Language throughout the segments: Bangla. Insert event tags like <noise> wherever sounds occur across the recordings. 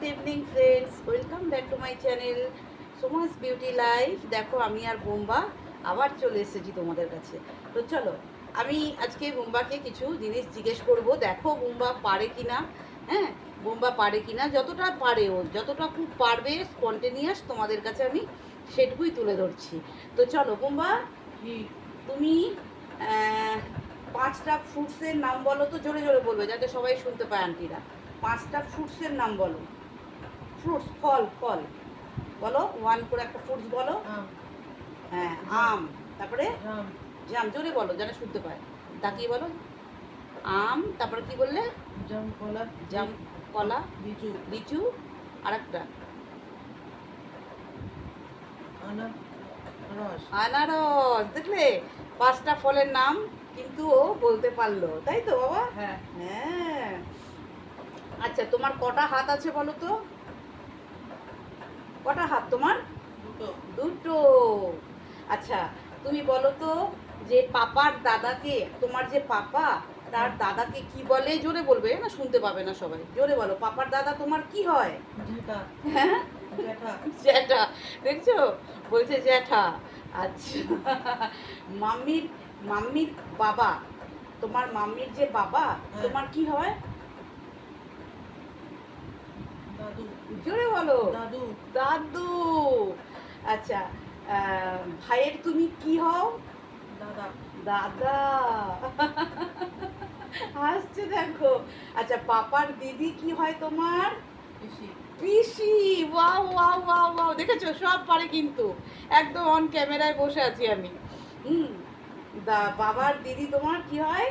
Good evening friends welcome back to my channel Somas beauty life দেখো, আমি আর বোম্বা আবার চলে এসেছি তোমাদের কাছে। তো চলো, আমি আজকে বোম্বাকে কিছু জিনিস জিজ্ঞেস করব। দেখো, বোম্বা পারে কি না হ্যাঁ বোম্বা পারে কি না যতটা পারে ও, যতটা খুব পারবে স্পন্টেনিয়াস তোমাদের কাছে আমি সেটুকুই তুলে ধরছি। তো চলো, বোম্বা, তুমি পাঁচটা ফ্রুটসের নাম বলো তো, জোরে জোরে বলবে, যাতে সবাই শুনতে পায় আন্টিরা। পাঁচটা ফ্রুটসের নাম বলো। ফ্রুটস ফল ফল। বলো ওয়ান করে একটা ফ্রুটস বলো। হ্যাঁ আম। তারপরে জাম জোরে বলো যেন শুনতে পায়। তাকিয়ে বলো। আম তারপরে কি বললে? জাম কলা জাম কলা লিচু লিচু আর একটা আনা আনারস দেখলে পাঁচটা ফলের নাম কিন্তু ও বলতে পারল তাই তো বাবা? হ্যাঁ। হ্যাঁ। আচ্ছা তোমার কটা হাত আছে বলো তো? কটা হাত তোমার? দুটো। আচ্ছা তুমি বলো তো যে পাপার দাদাকে তোমার যে পাপা তার দাদাকে কি বলে? জোরে বলবে না শুনতে পাবে না সবাই। জোরে বলো পাপার দাদা তোমার কি হয়? হ্যাঁ? জ্যাঠা। দেখছ? বলছে জ্যাঠা। আচ্ছা। মাম্মির মাম্মির বাবা তোমার মাম্মির যে বাবা হ্যাঁ। তোমার কি হয়? দাদু। জোরে বলো। দাদু। দাদু। আচ্ছা ভাইয়ের তুমি কি হও? দাদা। দাদা। হাসছে দেখো। আচ্ছা পাপার দিদি কি হয় তোমার? পিসি। পিসি। Wow wow wow wow. দেখেছ? সব পারে কিন্তু। একদম অন ক্যামেরায় বসে আছি আমি। হুম। দা বাবার দিদি তোমার কি হয়?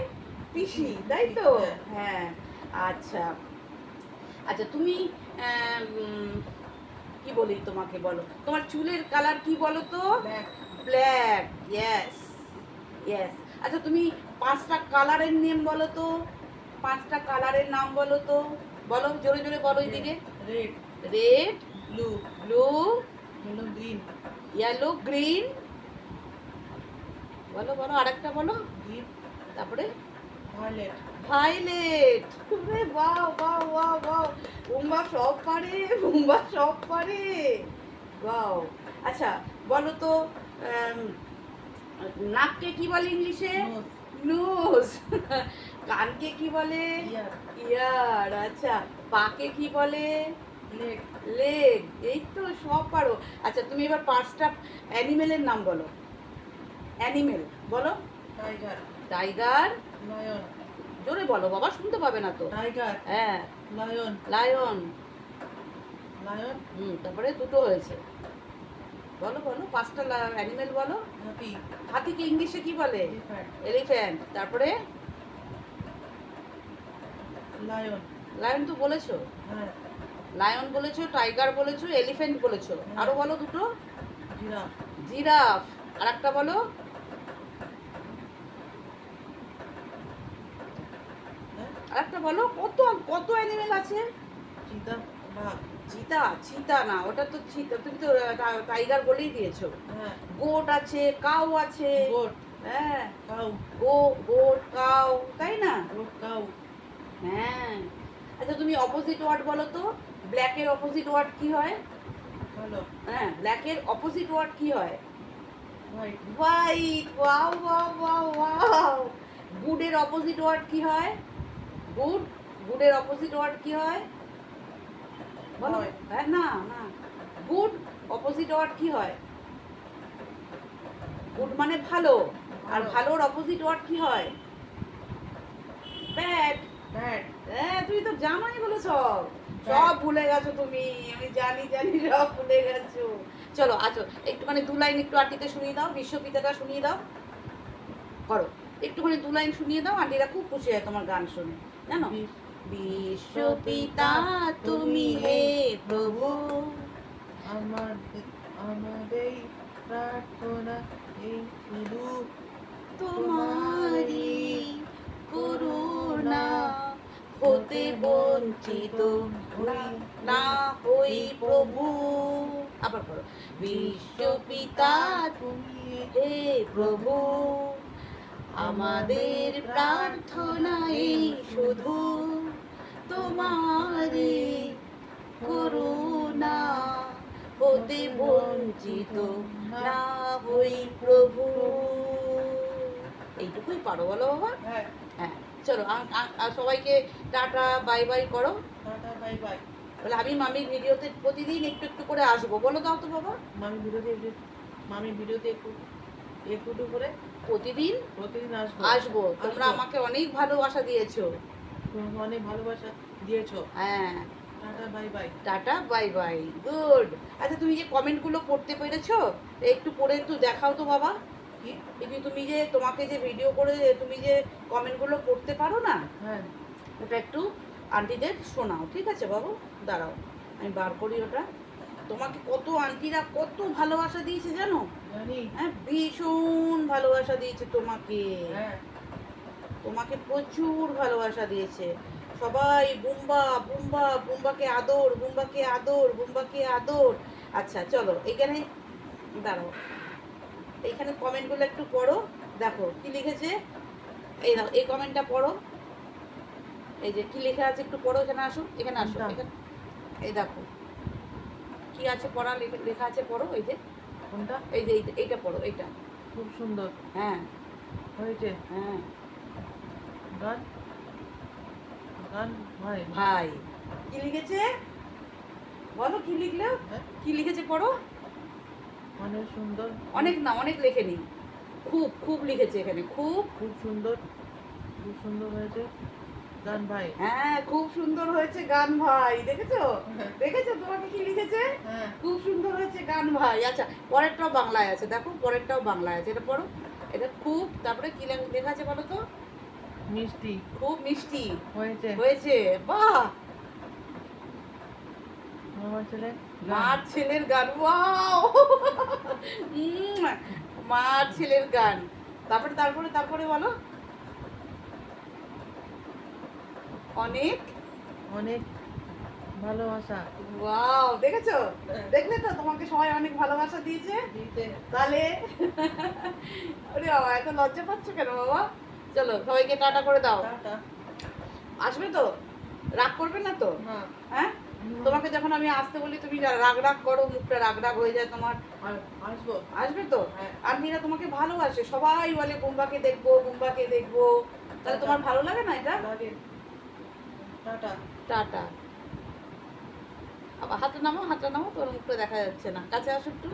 পিসি। তাই তো? হ্যাঁ। আচ্ছা। আচ্ছা তুমি কি বলি তোমাকে বলো? তোমার চুলের কালার কি বলো তো? ব্ল্যাক ইয়েস ইয়েস আচ্ছা তুমি পাঁচটা কালারের নেম বলো তো? পাঁচটা কালারের নাম বলো তো? বলো জোরে জোরে বলো এইদিকে রেড রেড ব্লু ব্লু হলো গ্রিন ইয়েলো গ্রিন বলো বলো আরেকটা বলো। তারপরে? ভাইলেট রে বাও বাও বাও বাও বুম্বা সব পারে বুম্বা সব পারে। বাও আচ্ছা বলো তো নাককে কি বলে ইংলিশে? নোজ কানকে কি বলে? ইয়ার ইয়ার আচ্ছা। পাকে কি বলে? লেগ লেগ এই তো সব পারো। আচ্ছা তুমি এবার পাঁচটা অ্যানিমেলের নাম বলো। অ্যানিমেল বলো। টাইগার টাইগার লায়ন জোরে বলো বাবা শুনতে পাবে না তো। টাইগার হ্যাঁ। লায়ন লায়ন লায়ন হুম তারপরে দুটো হয়েছে। বলো বলো পাঁচটা অ্যানিমেল বলো। হ্যাপি হাতিকে ইংলিশে কি বলে? এলিফ্যান্ট এলিফ্যান্ট তারপরে? লায়ন লায়ন তো বলেছ? হ্যাঁ। লায়ন বলেছ টাইগার বলেছ এলিফ্যান্ট বলেছ। আরও বলো দুটো। জিরাফ জিরাফ আর একটা বলো। হ্যাঁ বলো কত কত অ্যানিমেল আছে? চিতা চিতা চিতা না ওটা তো চিতা তুমি তো টাইগার বলেই দিয়েছ। হ্যাঁ। গোট আছে কাউ আছে। গোট হ্যাঁ। কাউ গো গোট কাউ তাই না? গোট কাউ হ্যাঁ। আচ্ছা তুমি অপোজিট ওয়ার্ড বলো তো। ব্ল্যাকের অপোজিট ওয়ার্ড কি হয়? কালো হ্যাঁ ব্ল্যাকের অপোজিট ওয়ার্ড কি হয়? White white wow wow wow wow গুডের opposite word কি হয়? গুড গুডের অপোজিট ওয়ার্ড কি হয়? বলো। হয়। না না। গুড অপোজিট ওয়ার্ড কি হয়? গুড মানে ভালো। আর ভালোর অপোজিট ওয়ার্ড কি হয়? ব্যাড ব্যাড হ্যাঁ তুমি তো জানোই বলো সব। সব ভুলে গেছো তুমি। আমি জানি জানি সব ভুলে গেছো। চলো আছো। একটুখানি দু লাইন একটু আন্টিতে শুনিয়ে দাও বিশ্বপিতাটা শুনিয়ে দাও। করো। একটুখানি দু লাইন শুনিয়ে দাও আন্টিরা খুব খুশি হয় তোমার গান শুনে। জানো? বিশ্বপিতা তুমি হে প্রভু। আমার আমাদের প্রার্থনা এই শুধু তোমারি করুণা হতে বঞ্চিত না- না হই প্রভু। আবার করো বিশ্বপিতা তুমি হে প্রভু। আমাদের প্রার্থনাই শুধু তোমারে করুণা হতে বঞ্চিত না হই প্রভু। এইটুকুই পারো বলো বাবা? হ্যাঁ।, হ্যাঁ চলো সবাইকে টাটা বাই বাই করো। Tata bye bye. তাহলে আমি মামির ভিডিওতে প্রতিদিন একটু একটু করে আসব। বলো দাও তো বাবা। মামি ভিডিওতে মামি ভিডিওতে একটু। একটু একটু করে প্রতিদিন প্রতিদিন আসব। আসব। তোমরা আমাকে অনেক ভালোবাসা দিয়েছ। অনেক ভালোবাসা দিয়েছ। হ্যাঁ। Tata bye bye. Tata bye bye. Good. আচ্ছা তুমি যে কমেন্টগুলো পড়তে পেরেছ একটু পড়ে একটু দেখাও তো বাবা। কি? এই তুমি যে তোমাকে যে ভিডিও করে তুমি যে কমেন্টগুলো পড়তে পারো না হ্যাঁ। ওটা একটু আন্টিদের শোনাও ঠিক আছে বাবু? দাঁড়াও আমি বার করি ওটা। তোমাকে কত আন্টিরা কত ভালোবাসা দিয়েছে জানো? হ্যাঁ ভীষণ ভালোবাসা দিয়েছে তোমাকে। হ্যাঁ। তোমাকে প্রচুর ভালোবাসা দিয়েছে। সবাই বুম্বা বুম্বা বুম্বাকে আদর বুম্বাকে আদর বুম্বাকে আদর। আচ্ছা চলো এখানে দাঁড়াও। এইখানে কমেন্টগুলো একটু পড়ো। দেখো কি লিখেছে? এই দাও এই কমেন্টটা পড়ো। এই যে কি লেখা আছে একটু পড়ো এখানে আসো এখানে আসো? এখানে এই দেখো। কি আছে পড়া লেখা- আছে পড়ো এই যে কোনটা এই যে এইটা- এইটা পড়ো এইটা। খুব সুন্দর। হ্যাঁ। হয়েছে? হ্যাঁ। গান? গান? ভাই। ভাই। কি লিখেছে? বলো কি লিখলে? হ্যাঁ? কি লিখেছে পড়ো? অনেক সুন্দর। অনেক না অনেক লেখেনি খুব খুব লিখেছে এখানে খুব। খুব সুন্দর। খুব সুন্দর হয়েছে। গান ভাই। হ্যাঁ খুব সুন্দর হয়েছে গান ভাই দেখেছ? দেখেছ তোমাকে কি লিখেছে? হ্যাঁ। খুব সুন্দর হয়েছে গান ভাই। আচ্ছা পরেরটাও বাংলায় আছে দেখো পরেরটাও বাংলায় আছে। এটা পড়ো। এটা খুব তারপরে কি লেখা- লেখা আছে বলো তো? মিষ্টি। খুব মিষ্টি। হয়েছে। হয়েছে। বাহ! আমার ছেলে মার ছেলের গান ওয়াও! মার ছেলের গান। তারপরে তারপরে তারপরে বলো। অনেক? অনেক ভালোবাসা। ওয়াও দেখেছ? দেখলে তো তোমাকে সবাই অনেক ভালোবাসা দিয়েছে। তাহলে <laughs> আরে বাবা এত লজ্জা পাচ্ছ কেন বাবা? চলো সবাইকে টাটা করে দাও। আসবে তো? রাগ করবে না তো? হ্যাঁ। হ্যাঁ? তোমাকে যখন আমি আসতে বলি তুমি রাগ রাগ করো মুখটা রাগ রাগ হয়ে যায় তোমার। আসব। আসবে তো? হ্যাঁ। আন্টিরা তোমাকে ভালোবাসে। সবাই বলে বুম্বাকে দেখব বুম্বাকে দেখব। তাহলে তোমার ভালো লাগে না এটা? লাগে। টাটা। টাটা। আবার হাতে নামো হাতে নামো তোর মুখটা দেখা যাচ্ছে না। কাছে আসো একটু।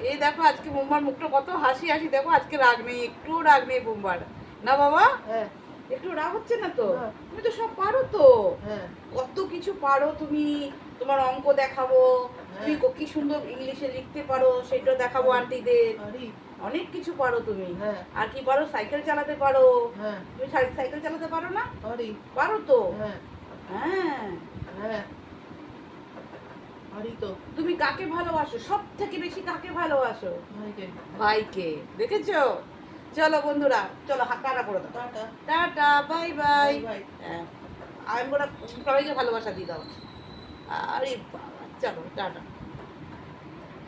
এই দেখো আজকে বুম্বার মুখটা কত হাসি হাসি। দেখো আজকে রাগ নেই একটু রাগ নেই বুম্বার। না বাবা? হ্যাঁ। একটু রাগ হচ্ছে না তো না। তুমি তো সব পারো তো। হ্যাঁ। কত কিছু পারো তুমি। তোমার অঙ্ক দেখাবো। তুমি হ্যাঁ। কি সুন্দর ইংলিশে লিখতে পারো সেটা দেখাবো আন্টিদের। অনেক কিছু পারো তুমি। হ্যাঁ। আর কি পারো? সাইকেল চালাতে পারো। হ্যাঁ। তুমি সাইকেল চালাতে পারো না? পারো তো। হ্যাঁ। হ্যাঁ। তুমি কাকে ভালোবাসো? সব থেকে বেশি কাকে ভালোবাসো? ভাইকে দেখেছ? চলো বন্ধুরা চলো টাটা করে দাও। টাটা। Bye bye. আমি বলে সবাইকে ভালোবাসা দিয়ে দাও। আরে বাবা চলো টাটা